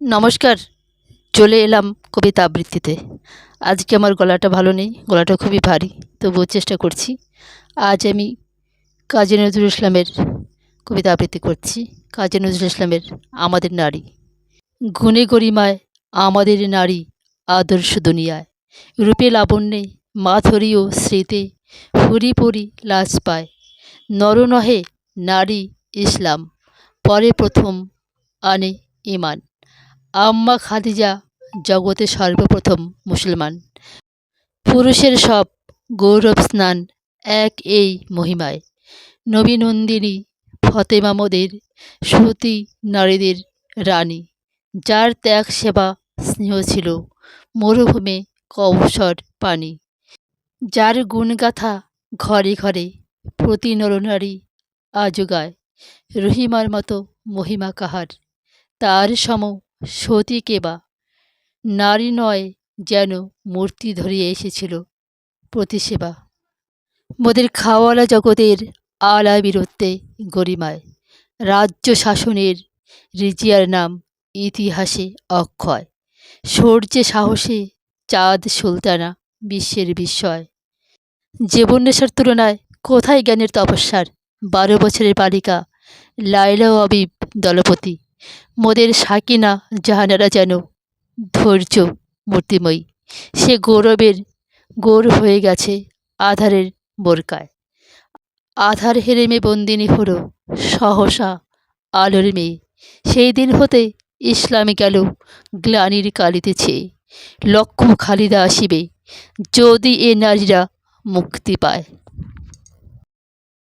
নমস্কার, চলে এলাম কবিতা আবৃত্তিতে। আজকে আমার গলাটা ভালো নেই, গলাটা খুবই ভারী, তবুও চেষ্টা করছি। আজ আমি কাজী নজরুল ইসলামের কবিতা আবৃত্তি করছি। কাজী নজরুল ইসলামের আমাদের নারী। গুণে গরিমায় আমাদের নারী আদর্শ দুনিয়ায়। রূপে লাবণ্যে মাধুরী ও স্মৃতি ফুরি পরি লাজ পায়। নর নহে নারী ইসলাম, পরে প্রথম আনে ইমান আম্মা খাদিজা জগতে সর্বপ্রথম মুসলমান। পুরুষের সব গৌরব স্নান এক এই মহিমায়। নবী নন্দিনী, ফতেমা মোদের, সতী নারীদের রানী, যার ত্যাগ সেবা স্নেহ ছিল, মরুভূমে কৌশর পানি। যার গুণগাথা ঘরে ঘরে প্রতি নরনারী আজও গায় রহিমার মতো মহিমা কাহার। তার সম সতী কেবা নারী নয় যেন মূর্তি ধরিয়ে এসেছিল প্রতিসেবা মোদের খাওয়ালা জগতের আলা বীরত্বে গরিমায়। রাজ্য শাসনের রিজিয়ার নাম ইতিহাসে অক্ষয়। শৌর্যে সাহসে চাঁদ সুলতানা বিশ্বের বিস্ময়। জীবন্যাসার তুলনায় কোথায় জ্ঞানের তপস্যার? বারো বছরের বালিকা লাইলা ও আবিব দলপতি মোদের সাকিনা জাহানারা যেন ধৈর্য, মূর্তিময়ী। সে গৌরবের গৌর হয়ে গেছে আধারের বোরকায়। আধার হেরেমে বন্দিনী হলো সহসা আলোর মেয়ে। সেই দিন হতে ইসলামে গেল গ্লানির কালিতে কালিতেছে লক্ষ্য খালিদা আসিবে, যদি এ নারীরা মুক্তি পায়।